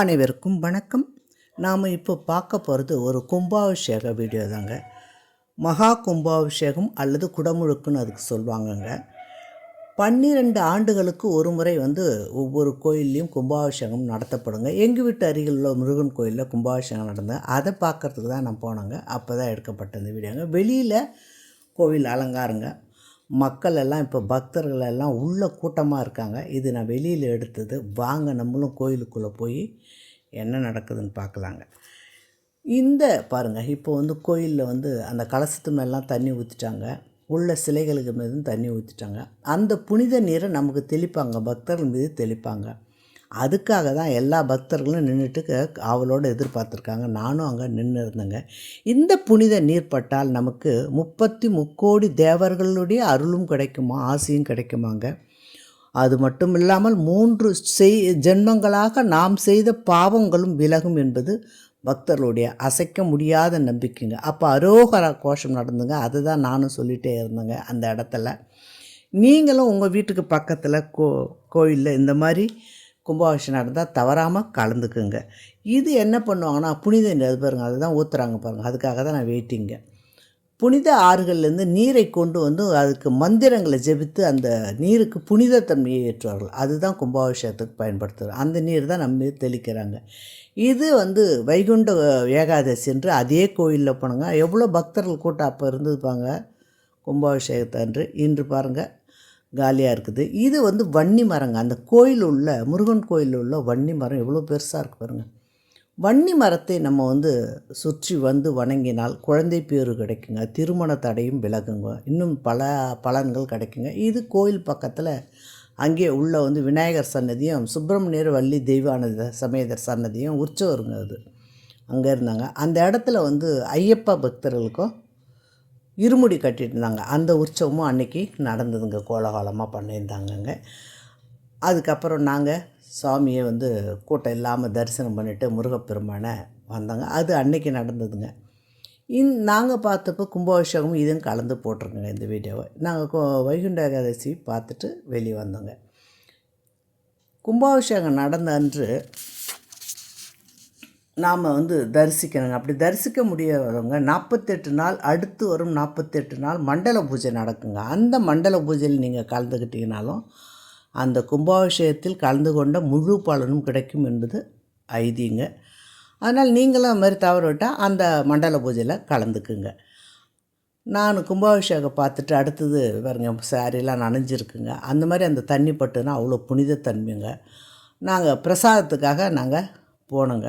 அனைவருக்கும் வணக்கம். நாம் இப்போ பார்க்க போகிறது ஒரு கும்பாபிஷேக வீடியோ தாங்க. மகா கும்பாபிஷேகம் அல்லது குடமுழுக்குன்னு அதுக்கு சொல்லுவாங்கங்க. பன்னிரெண்டு ஆண்டுகளுக்கு ஒரு முறை வந்து ஒவ்வொரு கோயில்லையும் கும்பாபிஷேகம் நடத்தப்படுங்க. எங்கள் வீட்டு அருகில் உள்ள முருகன் கோயிலில் கும்பாபிஷேகம் நடந்தது அதை பார்க்குறதுக்கு தான் நான் போனேங்க. அப்போ தான் எடுக்கப்பட்ட இந்த வீடியோங்க. வெளியில் கோவில் அலங்காரங்க. மக்கள் எல்லாம் இப்போ பக்தர்கள் எல்லாம் உள்ள கூட்டமாக இருக்காங்க. இது நான் வெளியில் எடுத்தது. வாங்க நம்மளும் கோயிலுக்குள்ளே போய் என்ன நடக்குதுன்னு பார்க்கலாங்க இந்த பாருங்கள் இப்போ வந்து கோயிலில் வந்து அந்த கலசத்து மேலாம் தண்ணி ஊற்றிட்டாங்க உள்ள சிலைகளுக்கு மீதும் தண்ணி ஊற்றிட்டாங்க அந்த புனித நீரை நமக்கு தெளிப்பாங்க. பக்தர்கள் மீது தெளிப்பாங்க. அதுக்காக தான் எல்லா பக்தர்களும் நின்றுட்டு அவளோடு எதிர்பார்த்துருக்காங்க. நானும் அங்கே நின்று இருந்தேங்க. இந்த புனித நீர் பட்டால் நமக்கு முப்பத்தி முக்கோடி தேவர்களுடைய அருளும் கிடைக்குமா? ஆசையும் கிடைக்குமாங்க. அது மட்டும் இல்லாமல் மூன்று செய் ஜென்மங்களாக நாம் செய்த பாவங்களும் விலகும் என்பது பக்தர்களுடைய அசைக்க முடியாத நம்பிக்கைங்க. அப்போ அரோகர கோஷம் நடந்துங்க. அதை தான் நானும் சொல்லிகிட்டே இருந்தேங்க அந்த இடத்துல. நீங்களும் உங்கள் வீட்டுக்கு பக்கத்தில் கோ கோயிலில் இந்த மாதிரி கும்பாபிஷேகம் நடந்தால் தவறாமல் கலந்துக்குங்க. இது என்ன பண்ணுவாங்கன்னா புனித நீர் அது பாருங்கள் அதுதான் ஊற்றுறாங்க பாருங்கள் அதுக்காக தான் நான் வெயிட்டிங்க புனித ஆறுகள்லேருந்து நீரை கொண்டு வந்து அதுக்கு மந்திரங்களை ஜெபித்து அந்த நீருக்கு புனிதத்தன்மையை ஏற்றுவார்கள். அதுதான் கும்பாபிஷேகத்துக்கு பயன்படுத்துகிறாங்க அந்த நீர் தான் நம்ம தெளிக்கிறாங்க. இது வந்து வைகுண்ட ஏகாதசி என்று அதே கோயிலில் போனாங்க. எவ்வளோ பக்தர்கள் கூட்டம் அப்போ இருந்துப்பாங்க கும்பாபிஷேகத்தை அன்று. இன்று பாருங்கள் காலியாக இருக்குது. இது வந்து வன்னி மரங்க. அந்த கோயில் உள்ள முருகன் கோயிலில் உள்ள வன்னி மரம் எவ்வளோ பெருசாக இருக்குது பாருங்கள் வன்னி மரத்தை நம்ம வந்து சுற்றி வந்து வணங்கினால் குழந்தை பேரு கிடைக்குங்க. திருமண தடையும் விலகுங்க. இன்னும் பல பலன்கள் கிடைக்குங்க. இது கோயில் பக்கத்தில் அங்கே உள்ள வந்து விநாயகர் சன்னதியும் சுப்பிரமணியர் வள்ளி தெய்வானத சமேதர் சன்னதியும் உற்சவருங்க அது. அங்கே இருந்தாங்க. அந்த இடத்துல வந்து ஐயப்பா பக்தர்களுக்கும் இருமுடி கட்டிட்டு இருந்தாங்க அந்த உற்சவமும் அன்றைக்கி நடந்ததுங்க. கோலாகலமாக பண்ணியிருந்தாங்கங்க. அதுக்கப்புறம் நாங்கள் சாமியை வந்து கூட்டம் இல்லாமல் தரிசனம் பண்ணிவிட்டு முருகப்பெருமானை வந்தாங்க. அது அன்னைக்கு நடந்ததுங்க. இந் நாங்கள் பார்த்தப்போ கும்பாபிஷேகம் இதுவும் கலந்து போட்டிருக்கோங்க இந்த வீடியோவை. நாங்கள் கோ வைகுண்ட ஏகாதசி பார்த்துட்டு வெளியே வந்தோங்க. கும்பாபிஷேகம் நடந்த அன்று நாம் வந்து தரிசிக்கணுங்க. அப்படி தரிசிக்க முடியாதவங்க நாற்பத்தெட்டு நாள் அடுத்து வரும் நாற்பத்தெட்டு நாள் மண்டல பூஜை நடக்குங்க. அந்த மண்டல பூஜையில் நீங்கள் கலந்துக்கிட்டீங்கனாலும் அந்த கும்பாபிஷேகத்தில் கலந்து கொண்ட முழு பலனும் கிடைக்கும் என்பது ஐதீங்க. அதனால் நீங்களும் அது மாதிரி தவறு விட்டால் அந்த மண்டல பூஜையில் கலந்துக்குங்க. நான் கும்பாபிஷேகம் பார்த்துட்டு அடுத்தது பாருங்க சாரியெல்லாம் நனைஞ்சிருக்குங்க. அந்த மாதிரி அந்த தண்ணி பட்டுனா அவ்வளோ புனிதத்தன்மைங்க. நாங்கள் பிரசாதத்துக்காக நாங்கள் போனோங்க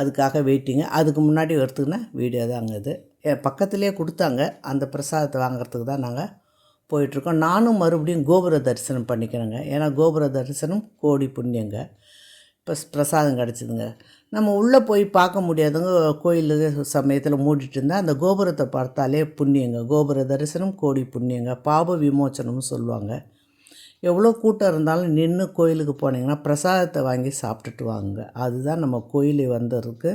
அதுக்காக வெயிட்டிங்க அதுக்கு முன்னாடி எடுத்துக்கின வீடியோ தாங்க இது. என் பக்கத்துலேயே கொடுத்தாங்க. அந்த பிரசாதத்தை வாங்குறதுக்கு தான் நாங்கள் போயிட்டுருக்கோம். நானும் மறுபடியும் கோபுர தரிசனம் பண்ணிக்கிறேங்க. ஏன்னா கோபுர தரிசனம் கோடி புண்ணியங்க. இப்போ பிரசாதம் கிடச்சிதுங்க. நம்ம உள்ளே போய் பார்க்க முடியாதவங்க கோயில் சமயத்தில் மூடிட்டு இருந்தால் அந்த கோபுரத்தை பார்த்தாலே புண்ணியங்க. கோபுர தரிசனம் கோடி புண்ணியங்க. பாப விமோச்சனம்னு சொல்லுவாங்க. எவ்வளோ கூட்டம் இருந்தாலும் நின்று கோயிலுக்கு போனீங்கன்னா பிரசாதத்தை வாங்கி சாப்பிட்டுட்டு வாங்க. அதுதான் நம்ம கோயிலை வந்ததுக்கு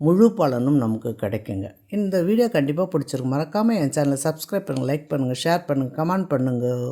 முழு பலனும் நமக்கு கிடைக்குங்க. இந்த வீடியோ கண்டிப்பாக பிடிச்சிருக்கு மறக்காமல் என் சேனலை சப்ஸ்கிரைப் பண்ணுங்கள் லைக் பண்ணுங்கள் ஷேர் பண்ணுங்கள் கமெண்ட் பண்ணுங்கள்